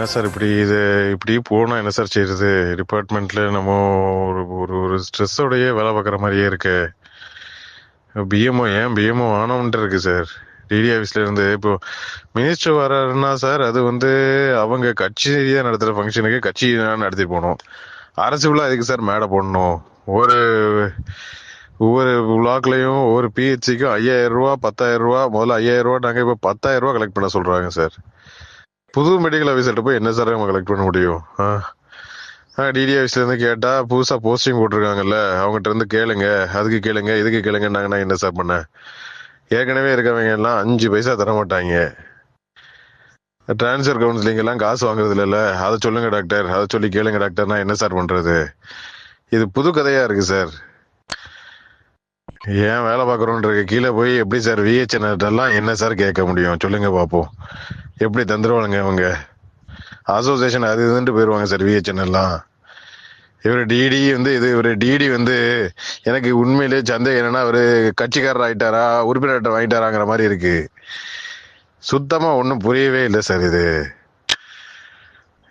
என்ன சார் இப்படி இது இப்படி போனால் என்ன சார் செய்யறது டிபார்ட்மெண்ட்டில் நம்ம ஒரு ஒரு ஒரு ஸ்ட்ரெஸ்ஸோடையே வேலை பார்க்குற மாதிரியே இருக்கு. பிஎம்ஓ ஏன் பிஎம்ஓ ஆனவன்ட்டு இருக்கு சார். டிடி ஆஃபீஸ்ல இருந்து இப்போ மினிஸ்டர் வர்றாருன்னா சார் அது வந்து அவங்க கட்சி ரீதியாக நடத்துகிற ஃபங்க்ஷனுக்கு கட்சி நடத்திட்டு போகணும். அரசு விழா அதுக்கு சார் மேடை போடணும்? ஒரு ஒவ்வொரு விழாக்குலையும் ஒவ்வொரு பிஹெச்சிக்கும் ஐயாயிரம் ரூபா பத்தாயிரம் ரூபா முதல்ல ஐயாயிரம் ரூபா நாங்கள் இப்போ பத்தாயிரம் ரூபா கலெக்ட் பண்ண சொல்கிறாங்க சார். புது மெடிக்கல் ஆஃபீஸர்கிட்ட போய் என்ன சார் நம்ம கலெக்ட் பண்ண முடியும்? ஆ? டிடி ஆஃபீஸ்லேருந்து கேட்டால் புதுசாக போஸ்டிங் போட்டிருக்காங்கல்ல அவங்ககிட்ட இருந்து கேளுங்க அதுக்கு கேளுங்க இதுக்கு கேளுங்கன்னாங்கன்னா என்ன சார் பண்ணேன் ஏற்கனவே இருக்கவங்க எல்லாம் அஞ்சு பைசா தர மாட்டாங்க. டிரான்ஸ்ஃபர் கவுன்சிலிங் எல்லாம் காசு வாங்குறது இல்லைல்ல அதை சொல்லுங்க டாக்டர் அதை சொல்லி கேளுங்க டாக்டர்னா என்ன சார் பண்ணுறது இது புது கதையாக இருக்குது சார் ஏன் வேலை பார்க்குறோன்றது கீழே போய் எப்படி சார் விஹெச்என்எல்லாம் என்ன சார் கேட்க முடியும்? சொல்லுங்க பார்ப்போம் எப்படி தந்துருவானுங்க அவங்க அசோசியேஷன் அது இதுன்ட்டு போயிடுவாங்க சார் விஹெச்என் எல்லாம். இவர் டிடி வந்து இது இவர் டிடி வந்து எனக்கு உண்மையிலே சந்தேகம் என்னன்னா அவர் கட்சிக்காரர் ஆயிட்டாரா உறுப்பினர்கிட்ட வாங்கிட்டாராங்கிற மாதிரி இருக்கு. சுத்தமா ஒன்றும் புரியவே இல்லை சார் இது.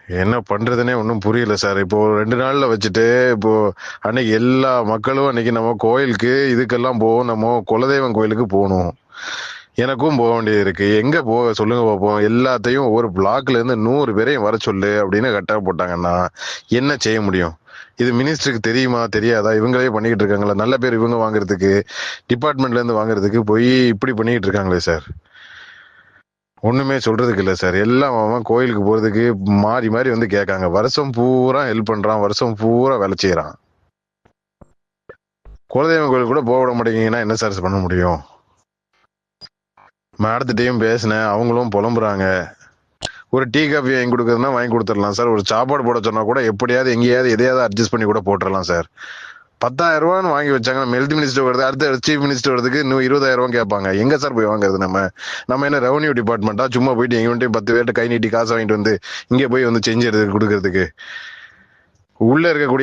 என்ன பண்றதுனே ஒன்றும் புரியல சார். இப்போ ரெண்டு நாள்ல வச்சுட்டு இப்போ அன்னைக்கு எல்லா மக்களும் அன்னைக்கு நம்ம கோயிலுக்கு இதுக்கெல்லாம் போவோம். நம்ம குலதெய்வம் கோயிலுக்கு போகணும். எனக்கும் போக வேண்டியது இருக்கு. எங்க போக சொல்லுங்க பார்ப்போம் எல்லாத்தையும் ஒவ்வொரு பிளாக்ல இருந்து நூறு பேரையும் வர சொல்லு அப்படின்னு கட்டாக போட்டாங்கன்னா என்ன செய்ய முடியும்? இது மினிஸ்டருக்கு தெரியுமா? தெரியாதா? இவங்களே பண்ணிக்கிட்டு இருக்காங்களா? நல்ல பேர் இவங்க வாங்குறதுக்கு டிபார்ட்மெண்ட்ல இருந்து வாங்குறதுக்கு போய் இப்படி பண்ணிக்கிட்டு இருக்காங்களே சார். ஒண்ணுமே சொல்றதுக்கு இல்ல சார். எல்லாம் அவன் கோயிலுக்கு போறதுக்கு மாறி மாறி வந்து கேட்காங்க. வருஷம் பூரா ஹெல்ப் பண்றான். வருஷம் பூரா வேலை செய்யறான். குலதெய்வம் கோயில் கூட போக விட மாட்டேங்கன்னா என்ன சார் பண்ண முடியும்? மேடத்துட்டையும் பேசினேன். அவங்களும் புலம்புறாங்க. ஒரு டீ காஃபி வாங்கி கொடுக்குறதுனா வாங்கி கொடுத்துடலாம் சார். ஒரு சாப்பாடு போட சொன்னா கூட எப்படியாவது எங்கேயாவது எதையாவது அட்ஜஸ்ட் பண்ணி கூட போட்டுடலாம் சார். பத்தாயிரம் ரூபான்னு வாங்கி வச்சாங்கன்னா ஹெல்த் மினிஸ்டர் வருது அடுத்த சீஃப் மினிஸ்டர் வருதுக்கு இன்னும் இருபதாயிரம் ரூபாய் கேட்பாங்க. எங்க சார் போய் வாங்குறது நம்ம? நம்ம என்ன ரெவன்யூ டிபார்ட்மெண்ட்டா சும்மா போயிட்டு எங்க வந்துட்டு பத்து பேர்கிட்ட கை நீட்டி காசு வாங்கிட்டு வந்து இங்கே போய் வந்து செஞ்சு எடுத்து கொடுக்கறதுக்கு. உள்ள இருக்கக்கூடிய